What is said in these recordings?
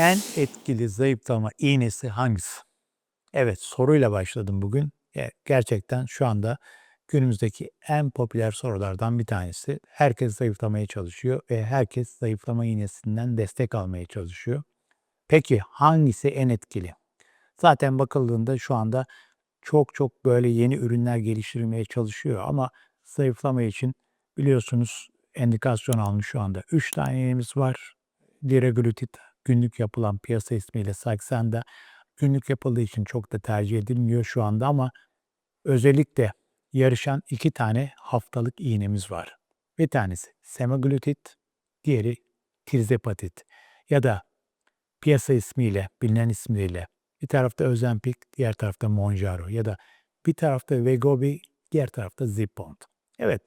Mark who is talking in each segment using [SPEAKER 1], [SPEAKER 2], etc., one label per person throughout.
[SPEAKER 1] En etkili zayıflama iğnesi hangisi? Evet soruyla başladım bugün. Gerçekten şu anda günümüzdeki en popüler sorulardan bir tanesi. Herkes zayıflamaya çalışıyor ve herkes zayıflama iğnesinden destek almaya çalışıyor. Peki hangisi en etkili? Zaten bakıldığında şu anda çok çok böyle yeni ürünler geliştirilmeye çalışıyor ama zayıflama için biliyorsunuz endikasyon almış şu anda 3 tane iğnemiz var. Liraglutid günlük yapılan piyasa ismiyle Saxenda günlük yapıldığı için çok da tercih edilmiyor şu anda ama özellikle yarışan iki tane haftalık iğnemiz var. Bir tanesi semaglutid, diğeri tirzepatid ya da piyasa ismiyle, bilinen ismiyle bir tarafta Ozempic, diğer tarafta Monjaro ya da bir tarafta Wegovy, diğer tarafta Zepbound. Evet,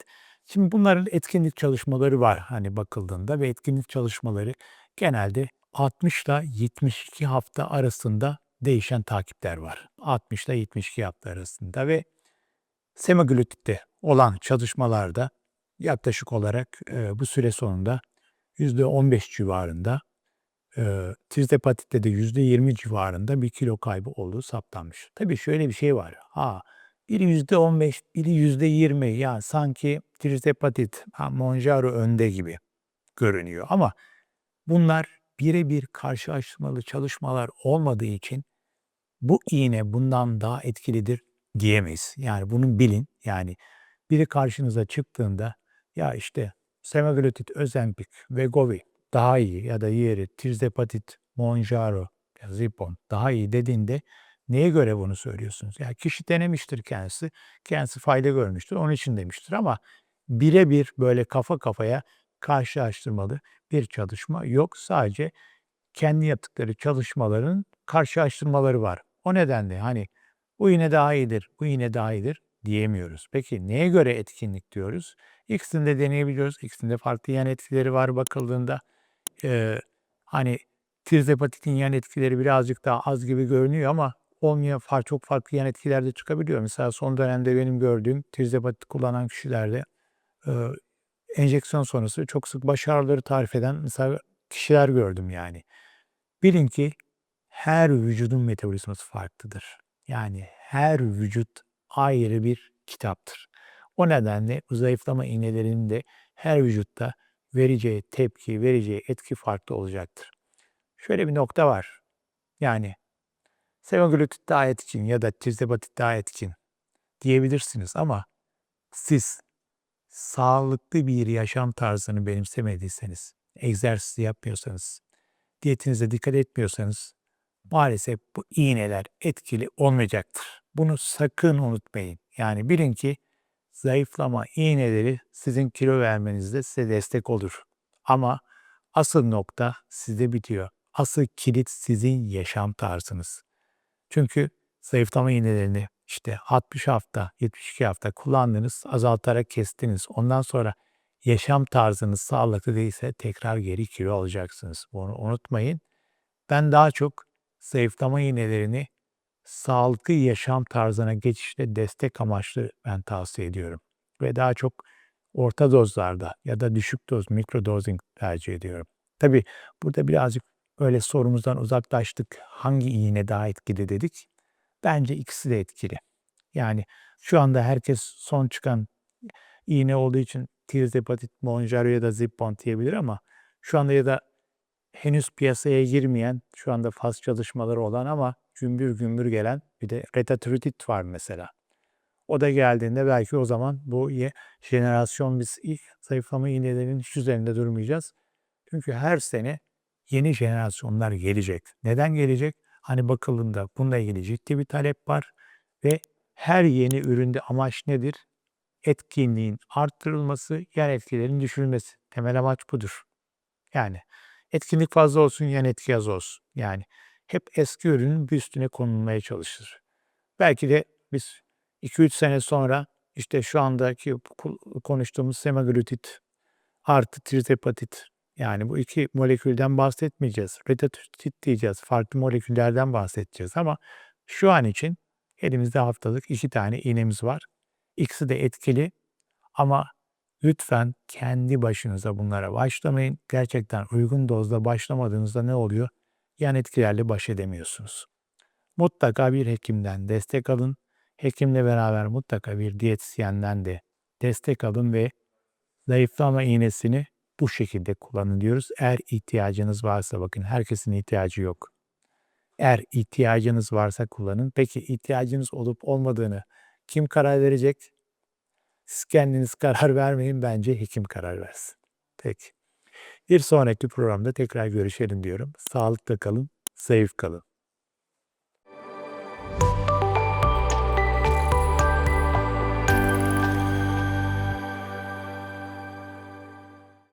[SPEAKER 1] şimdi bunların etkinlik çalışmaları var hani bakıldığında ve etkinlik çalışmaları genelde 60 ile 72 hafta arasında değişen takipler var. 60 ile 72 hafta arasında ve semaglutidde olan çalışmalarda yaklaşık olarak e, bu süre sonunda %15 civarında e, tirzepatitte de %20 civarında bir kilo kaybı olduğu saptanmış. Tabii şöyle bir şey var. Ha, biri %15, biri %20 ya sanki trizhepatit, ha, Monjaro önde gibi görünüyor. Ama bunlar birebir karşılaştırmalı çalışmalar olmadığı için bu iğne bundan daha etkilidir diyemeyiz. Yani bunu bilin. Yani biri karşınıza çıktığında ya işte semaglutid, Ozempic, Wegovy daha iyi ya da diğeri tirzhepatit, Monjaro, Zepbound daha iyi dediğinde neye göre bunu söylüyorsunuz? Yani kişi denemiştir kendisi, kendisi fayda görmüştür, onun için demiştir ama birebir böyle kafa kafaya karşılaştırmalı bir çalışma yok. Sadece kendi yaptıkları çalışmaların karşılaştırmaları var. O nedenle hani bu yine daha iyidir, bu yine daha iyidir diyemiyoruz. Peki neye göre etkinlik diyoruz? İkisini de deneyebiliyoruz. İkisinde farklı yan etkileri var bakıldığında. Ee, hani tirzepatitin yan etkileri birazcık daha az gibi görünüyor ama olmayan far, çok farklı yan etkiler de çıkabiliyor. Mesela son dönemde benim gördüğüm tirzepatit kullanan kişilerde e, enjeksiyon sonrası çok sık baş ağrıları tarif eden mesela kişiler gördüm yani. Bilin ki her vücudun metabolizması farklıdır. Yani her vücut ayrı bir kitaptır. O nedenle zayıflama iğnelerinin de her vücutta vereceği tepki, vereceği etki farklı olacaktır. Şöyle bir nokta var. Yani semaglutid diyet için ya da tirzepatit diyet için diyebilirsiniz ama siz sağlıklı bir yaşam tarzını benimsemediyseniz, egzersiz yapmıyorsanız, diyetinize dikkat etmiyorsanız maalesef bu iğneler etkili olmayacaktır. Bunu sakın unutmayın. Yani bilin ki zayıflama iğneleri sizin kilo vermenizde size destek olur. Ama asıl nokta sizde bitiyor. Asıl kilit sizin yaşam tarzınız. Çünkü zayıflama iğnelerini işte 60 hafta, 72 hafta kullandınız, azaltarak kestiniz. Ondan sonra yaşam tarzınız sağlıklı değilse tekrar geri kilo alacaksınız. Bunu unutmayın. Ben daha çok zayıflama iğnelerini sağlıklı yaşam tarzına geçişte destek amaçlı ben tavsiye ediyorum. Ve daha çok orta dozlarda ya da düşük doz mikrodozing tercih ediyorum. Tabi burada birazcık öyle sorumuzdan uzaklaştık. Hangi iğne daha etkili dedik. Bence ikisi de etkili. Yani şu anda herkes son çıkan iğne olduğu için tirzhepatit, Monjaro ya da Zepbound diyebilir ama şu anda ya da henüz piyasaya girmeyen, şu anda faz çalışmaları olan ama gümbür gümbür gelen bir de retatrutid var mesela. O da geldiğinde belki o zaman bu jenerasyon biz zayıflama iğnelerinin hiç üzerinde durmayacağız. Çünkü her sene yeni jenerasyonlar gelecek. Neden gelecek? Hani bakıldığında bununla ilgili ciddi bir talep var ve her yeni üründe amaç nedir? Etkinliğin arttırılması, yan etkilerin düşürülmesi. Temel amaç budur. Yani etkinlik fazla olsun, yan etki az olsun. Yani hep eski ürünün bir üstüne konulmaya çalışır. Belki de biz 2-3 sene sonra işte şu andaki konuştuğumuz semaglutid artı trizepatit yani bu iki molekülden bahsetmeyeceğiz. Retatrutid diyeceğiz. Farklı moleküllerden bahsedeceğiz ama şu an için elimizde haftalık iki tane iğnemiz var. İkisi de etkili ama lütfen kendi başınıza bunlara başlamayın. Gerçekten uygun dozda başlamadığınızda ne oluyor? yan etkilerle baş edemiyorsunuz. Mutlaka bir hekimden destek alın. Hekimle beraber mutlaka bir diyetisyenden de destek alın ve zayıflama iğnesini bu şekilde kullanın diyoruz. Eğer ihtiyacınız varsa bakın herkesin ihtiyacı yok. Eğer ihtiyacınız varsa kullanın. Peki ihtiyacınız olup olmadığını kim karar verecek? Siz kendiniz karar vermeyin bence hekim karar versin. Peki. Bir sonraki programda tekrar görüşelim diyorum. Sağlıkla kalın, zayıf kalın.